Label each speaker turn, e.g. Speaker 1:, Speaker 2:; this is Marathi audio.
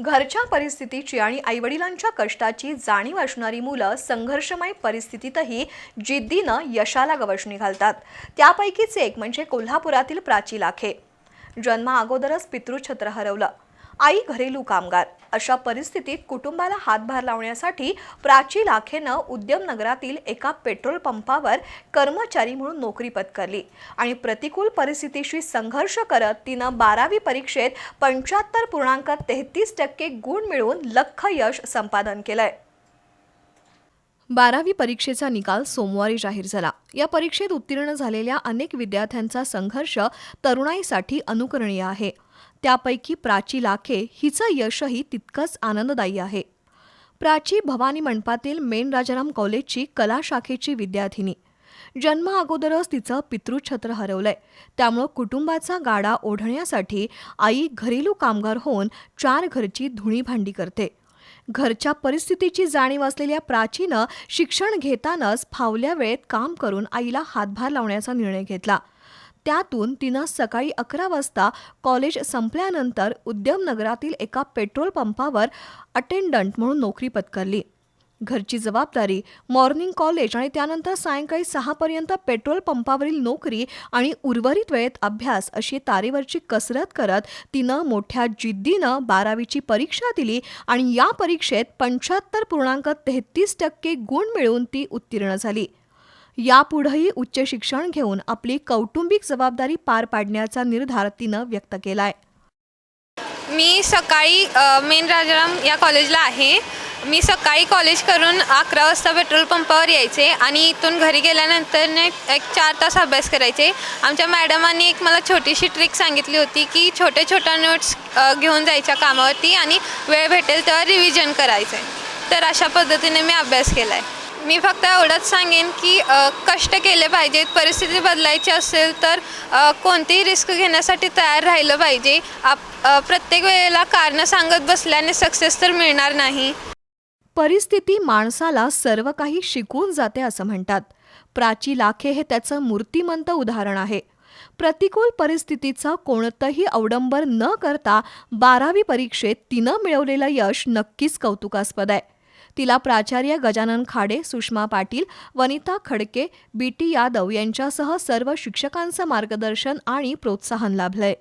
Speaker 1: घरच्या परिस्थितीची आणि आईवडिलांच्या कष्टाची जाणीव असणारी मुलं संघर्षमय परिस्थितीतही जिद्दीनं यशाला गवसणी घालतात. त्यापैकीच एक म्हणजे कोल्हापुरातील प्राची लाखे. जन्मा अगोदरच पितृछत्र हरवलं. आई घरेलू कामगार. अशा परिस्थितीत कुटुंबाला हातभार लावण्यासाठी प्राची लाखेनं उद्यमनगरातील एका पेट्रोल पंपावर कर्मचारी म्हणून नोकरी पत्करली आणि प्रतिकूल परिस्थितीशी संघर्ष करत तिनं बारावी परीक्षेत पंच्याहत्तर पूर्णांक तेहतीस टक्के गुण मिळवून लख यश संपादन केलंय. बारावी परीक्षेचा निकाल सोमवारी जाहीर झाला. या परीक्षेत उत्तीर्ण झालेल्या अनेक विद्यार्थ्यांचा संघर्ष तरुणाईसाठी अनुकरणीय आहे. त्यापैकी प्राची लाखे हिचं यशही तितकंच आनंददायी आहे. प्राची भवानी मंडपातील मेन राजाराम कॉलेजची कला शाखेची विद्यार्थिनी. जन्म अगोदरच तिचं पितृछत्र हरवलंय. त्यामुळं कुटुंबाचा गाडा ओढण्यासाठी आई घरेलू कामगार होऊन चार घरची धुणी भांडी करते. घरच्या परिस्थितीची जाणीव असलेल्या प्राचीनं शिक्षण घेतानाच फावल्या वेळेत काम करून आईला हातभार लावण्याचा निर्णय घेतला. त्यातून तिनं सकाळी अकरा वाजता कॉलेज संपल्यानंतर उद्यमनगरातील एका पेट्रोल पंपावर अटेंडंट म्हणून नोकरी पत्करली. घरची जबाबदारी मॉर्निंग कॉलेज आणि त्यानंतर सायंकाळी सहापर्यंत पेट्रोल पंपावरील नोकरी आणि उर्वरित वेळेत अभ्यास अशी तारेवरची कसरत करत तिनं मोठ्या जिद्दीनं बारावीची परीक्षा दिली आणि या परीक्षेत पंच्याहत्तर पूर्णांक तेहतीस टक्के गुण मिळवून ती उत्तीर्ण झाली. यापुढेही उच्च शिक्षण घेऊन आपली कौटुंबिक जबाबदारी पार पाडण्याचा निर्धार तिनं व्यक्त केलाय.
Speaker 2: मी सकाळी मेन राजाराम या कॉलेजला आहे. मी सकाळी कॉलेज करून अकरा वाजता पेट्रोल पंपावर यायचे आणि इथून घरी गेल्यानंतर एक चार तास अभ्यास करायचे. आमच्या मॅडमांनी एक मला छोटीशी ट्रिक सांगितली होती की छोट्या छोट्या नोट्स घेऊन जायच्या कामावरती आणि वेळ भेटेल तेव्हा रिव्हिजन करायचं तर अशा पद्धतीने मी अभ्यास केला आहे मी फक्त एवढंच सांगेन की अ, कष्ट केले पाहिजेत परिस्थिती बदलायची असेल तर अ, कोणतीही रिस्क घेण्यासाठी तयार राहिलं पाहिजे. आप अ, प्रत्येक वेळेला कारणं सांगत बसल्याने सक्सेस तर मिळणार नाही.
Speaker 1: परिस्थिती माणसाला सर्व काही शिकून जाते असं म्हणतात. प्राची लाखे हे त्याचं मूर्तिमंत उदाहरण आहे. प्रतिकूल परिस्थितीचं कोणतंही अवडंबर न करता बारावी परीक्षेत तिनं मिळवलेलं यश नक्कीच कौतुकास्पद आहे. तिला प्राचार्य गजानन खाडे सुषमा पाटील वनिता खडके बी टी यादव यांच्यासह सर्व शिक्षकांचं मार्गदर्शन आणि प्रोत्साहन लाभलंय.